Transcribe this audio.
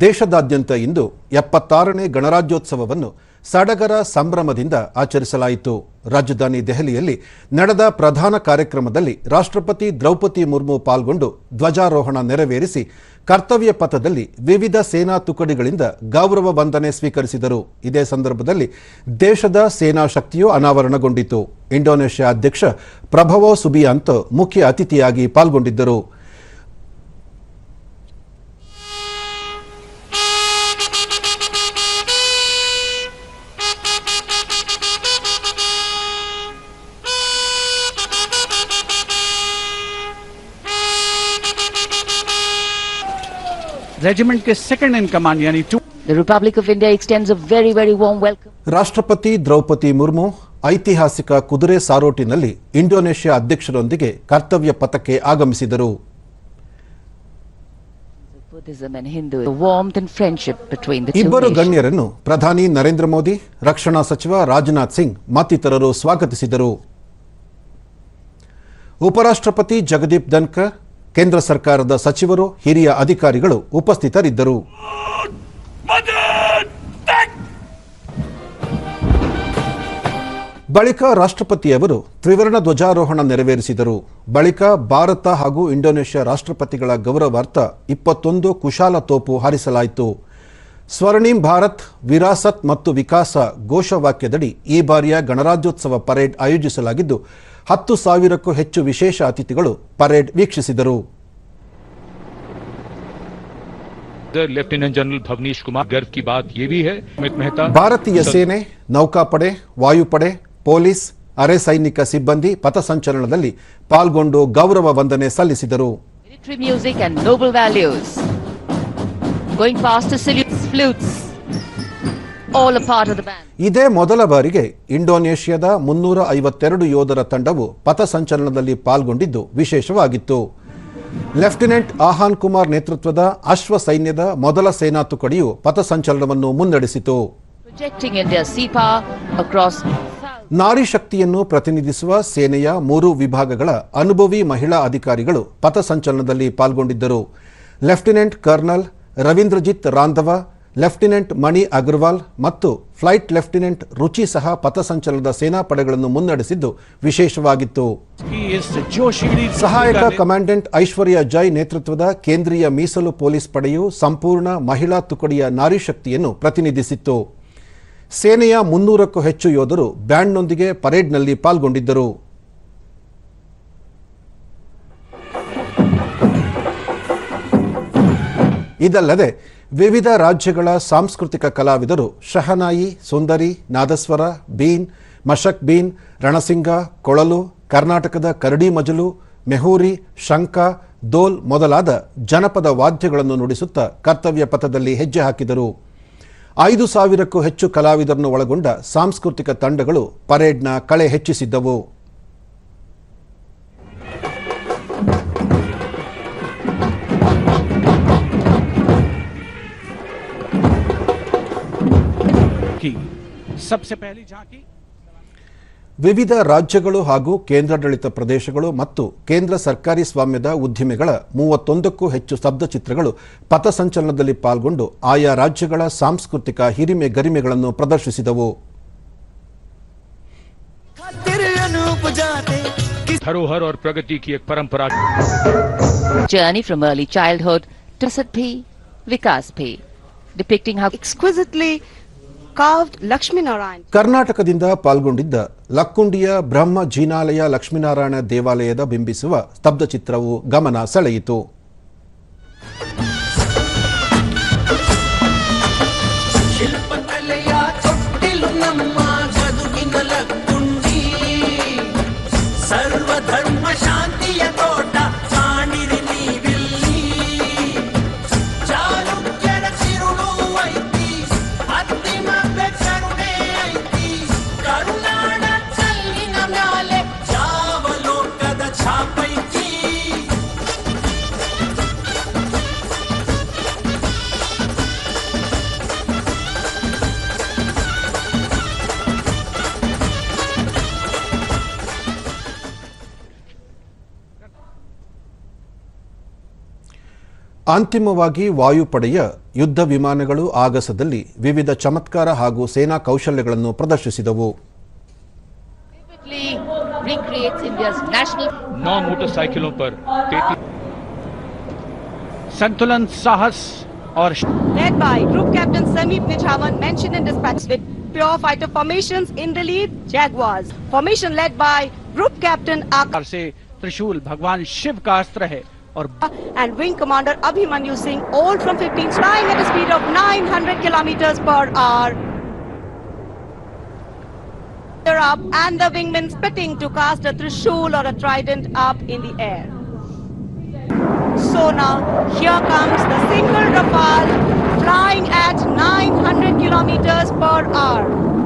ದೇಶದಾದ್ಯಂತ ಇಂದು ಎಪ್ಪತ್ತಾರನೇ ಗಣರಾಜ್ಯೋತ್ಸವವನ್ನು ಸಡಗರ ಸಂಭ್ರಮದಿಂದ ಆಚರಿಸಲಾಯಿತು. ರಾಜಧಾನಿ ದೆಹಲಿಯಲ್ಲಿ ನಡೆದ ಪ್ರಧಾನ ಕಾರ್ಯಕ್ರಮದಲ್ಲಿ ರಾಷ್ಟ್ರಪತಿ ದ್ರೌಪದಿ ಮುರ್ಮು ಪಾಲ್ಗೊಂಡು ಧ್ವಜಾರೋಹಣ ನೆರವೇರಿಸಿ ಕರ್ತವ್ಯ ಪಥದಲ್ಲಿ ವಿವಿಧ ಸೇನಾ ತುಕಡಿಗಳಿಂದ ಗೌರವ ವಂದನೆ ಸ್ವೀಕರಿಸಿದರು. ಇದೇ ಸಂದರ್ಭದಲ್ಲಿ ದೇಶದ ಸೇನಾ ಶಕ್ತಿಯು ಅನಾವರಣಗೊಂಡಿತು. ಇಂಡೋನೇಷ್ಯಾ ಅಧ್ಯಕ್ಷ ಪ್ರಭವೋ ಸುಬಿಯಾಂತೋ ಮುಖ್ಯ ಅತಿಥಿಯಾಗಿ ಪಾಲ್ಗೊಂಡಿದ್ದರು. रेजिमेंट के सेकंड इन कमांड यानी two The Republic of India extends a very, very warm welcome. ರಾಷ್ಟ್ರಪತಿ ದ್ರೌಪದಿ ಮುರ್ಮು ಐತಿಹಾಸಿಕ ಕುದುರೆ ಸಾರೋಟಿನಲ್ಲಿ ಇಂಡೋನೇಷ್ಯಾ ಅಧ್ಯಕ್ಷರೊಂದಿಗೆ ಕರ್ತವ್ಯ ಪಥಕ್ಕೆ ಆಗಮಿಸಿದರು Buddhism and Hindu, the warmth and friendship between the two ಇಬ್ಬರು nations. ಗಣ್ಯರನ್ನು ಪ್ರಧಾನಿ ನರೇಂದ್ರ ಮೋದಿ ರಕ್ಷಣಾ ಸಚಿವ ರಾಜನಾಥ್ ಸಿಂಗ್ ಮತ್ತಿತರರು ಸ್ವಾಗತಿಸಿದರು ಉಪರಾಷ್ಟ್ರಪತಿ ಜಗದೀಪ್ ಧನ್ಕರ್ ಕೇಂದ್ರ ಸರ್ಕಾರದ ಸಚಿವರು, ಹಿರಿಯ ಅಧಿಕಾರಿಗಳು ಉಪಸ್ಥಿತರಿದ್ದರು. ಬಳಿಕ ರಾಷ್ಟ್ರಪತಿಯವರು ತ್ರಿವರ್ಣ ಧ್ವಜಾರೋಹಣ ನೆರವೇರಿಸಿದರು. ಬಳಿಕ ಭಾರತ ಹಾಗೂ ಇಂಡೋನೇಷ್ಯಾ ರಾಷ್ಟ್ರಪತಿಗಳ ಗೌರವಾರ್ಥ ಇಪ್ಪತ್ತೊಂದು ಕುಶಾಲ ತೋಪು ಹಾರಿಸಲಾಯಿತು. ಸ್ವರ್ಣಿಂ ಭಾರತ್, ವಿರಾಸತ್ ಮತ್ತು ವಿಕಾಸ ಘೋಷವಾಕ್ಯದಡಿ ಈ ಬಾರಿಯ ಗಣರಾಜ್ಯೋತ್ಸವ ಪರೇಡ್ ಆಯೋಜಿಸಲಾಗಿದ್ದು ಹತ್ತು ಸಾವಿರಕ್ಕೂ ಹೆಚ್ಚು ವಿಶೇಷ ಅತಿಥಿಗಳು ಪರೇಡ್ ವೀಕ್ಷಿಸಿದರು. ಲೆಫ್ಟಿನೆಂಟ್ ಜನರಲ್ ಭವನೀಶ್ ಕುಮಾರ್ ಗರ್ವ್ ಕಿ ಬಾತ್ ಮೆಹ್ತಾ ಭಾರತೀಯ ಸೇನೆ ನೌಕಾಪಡೆ ವಾಯುಪಡೆ ಪೊಲೀಸ್ ಅರೆ ಸೈನಿಕ ಸಿಬ್ಬಂದಿ ಪಥಸಂಚಲನದಲ್ಲಿ ಪಾಲ್ಗೊಂಡು ಗೌರವ ವಂದನೆ ಸಲ್ಲಿಸಿದರು. Military music and noble values going fast flutes ಇದೇ ಮೊದಲ ಬಾರಿಗೆ ಇಂಡೋನೇಷ್ಯಾದ ಮುನ್ನೂರ ಐವತ್ತೆರಡು ಯೋಧರ ತಂಡವು ಪಥಸಂಚಲನದಲ್ಲಿ ಪಾಲ್ಗೊಂಡಿದ್ದು ವಿಶೇಷವಾಗಿತ್ತು. ಲೆಫ್ಟಿನೆಂಟ್ ಆಹಾನ್ ಕುಮಾರ್ ನೇತೃತ್ವದ ಅಶ್ವ ಸೈನ್ಯದ ಮೊದಲ ಸೇನಾ ತುಕಡಿಯು ಪಥಸಂಚಲನವನ್ನು ಮುನ್ನಡೆಸಿತು. ನಾರಿ ಶಕ್ತಿಯನ್ನು ಪ್ರತಿನಿಧಿಸುವ ಸೇನೆಯ ಮೂರು ವಿಭಾಗಗಳ ಅನುಭವಿ ಮಹಿಳಾ ಅಧಿಕಾರಿಗಳು ಪಥಸಂಚಲನದಲ್ಲಿ ಪಾಲ್ಗೊಂಡಿದ್ದರು. Lieutenant colonel Ravindrajit Randhawa lieutenant Mani Agarwal ಮತ್ತು ಫ್ಲೈಟ್ ಲೆಫ್ಟಿನೆಂಟ್ ರುಚಿ ಸಹ ಪಥಸಂಚಲನದ ಸೇನಾಪಡೆಗಳನ್ನು ಮುನ್ನಡೆಸಿದ್ದು ವಿಶೇಷವಾಗಿತ್ತು. ಸಹಾಯಕ ಕಮಾಂಡೆಂಟ್ ಐಶ್ವರ್ಯ ಜೈ ನೇತೃತ್ವದ ಕೇಂದ್ರೀಯ ಮೀಸಲು ಪೊಲೀಸ್ ಪಡೆಯು ಸಂಪೂರ್ಣ ಮಹಿಳಾ ತುಕಡಿಯ ನಾರಿಶಕ್ತಿಯನ್ನು ಪ್ರತಿನಿಧಿಸಿತ್ತು. ಸೇನೆಯ ಮುನ್ನೂರಕ್ಕೂ ಹೆಚ್ಚು ಯೋಧರು ಬ್ಯಾಂಡ್ನೊಂದಿಗೆ ಪರೇಡ್ನಲ್ಲಿ ಪಾಲ್ಗೊಂಡಿದ್ದರು. ಇದಲ್ಲದೆ ವಿವಿಧ ರಾಜ್ಯಗಳ ಸಾಂಸ್ಕೃತಿಕ ಕಲಾವಿದರು ಶಹನಾಯಿ, ಸುಂದರಿ, ನಾದಸ್ವರ ಬೀನ್ ಮಶಕ್ ಬೀನ್ ರಣಸಿಂಗ, ಕೊಳಲು, ಕರ್ನಾಟಕದ ಕರಡಿ ಮಜಲು, ಮೆಹೂರಿ ಶಂಕ ದೋಲ್ ಮೊದಲಾದ ಜನಪದ ವಾದ್ಯಗಳನ್ನು ನುಡಿಸುತ್ತಾ ಕರ್ತವ್ಯ ಪಥದಲ್ಲಿ ಹೆಜ್ಜೆ ಹಾಕಿದರು. ಐದು ಸಾವಿರಕ್ಕೂ ಹೆಚ್ಚು ಕಲಾವಿದರನ್ನು ಒಳಗೊಂಡ ಸಾಂಸ್ಕೃತಿಕ ತಂಡಗಳು ಪರೇಡ್ನ ಕಳೆ ಹೆಚ್ಚಿಸಿದ್ದವು. की सबसे पहली झांकी ವಿವಿಧ ರಾಜ್ಯಗಳು ಹಾಗೂ ಕೇಂದ್ರಾಡಳಿತ ಪ್ರದೇಶಗಳು ಮತ್ತು ಕೇಂದ್ರ ಸರ್ಕಾರಿ ಸ್ವಾಮ್ಯದ ಉದ್ದಿಮೆಗಳ ಮೂವತ್ತೊಂದಕ್ಕೂ ಹೆಚ್ಚು ಸ್ತಬ್ಧಚಿತ್ರಗಳು ಪಥಸಂಚಲನದಲ್ಲಿ ಪಾಲ್ಗೊಂಡು ಆಯಾ ರಾಜ್ಯಗಳ ಸಾಂಸ್ಕೃತಿಕ ಹಿರಿಮೆ ಗರಿಮೆಗಳನ್ನು ಪ್ರದರ್ಶಿಸಿದವು खातिर अनूप जाते धरोहर और प्रगति की एक परंपरा Journey from early childhood to Sat P, Vikas P. Depicting how exquisitely carved Lakshminarayana ಕರ್ನಾಟಕದಿಂದ ಪಾಲ್ಗೊಂಡಿದ್ದ ಲಕ್ಕುಂಡಿಯ ಬ್ರಹ್ಮ ಜೀನಾಲಯ ಲಕ್ಷ್ಮೀನಾರಾಯಣ ದೇವಾಲಯದ ಬಿಂಬಿಸುವ ಸ್ತಬ್ಧಚಿತ್ರವು ಗಮನ ಸೆಳೆಯಿತು. ಅಂತಿಮವಾಗಿ ವಾಯುಪಡೆಯ ಯುದ್ಧ ವಿಮಾನಗಳು ಆಗಸದಲ್ಲಿ ವಿವಿಧ ಚಮತ್ಕಾರ ಹಾಗೂ ಸೇನಾ ಕೌಶಲ್ಯಗಳನ್ನು ಪ್ರದರ್ಶಿಸಿದವು Vividly recreates India's national नौ मोटरसाइकिलों पर तैतीस संतुलन साहस और Led by Group Captain Samip Nichavan, mentioned in dispatch with pure fighter formations in the lead, Jaguars. Formation led by Group Captain Akash शक्ति से त्रिशूल भगवान शिव का अस्त्र है और and Wing Commander Abhimanyu Singh, all from 15, flying at a speed of 900 kilometers per hour. Up and the wingmen spitting to cast a trishul or a trident up in the air. So now, here comes the single Rafale flying at 900 kilometers per hour.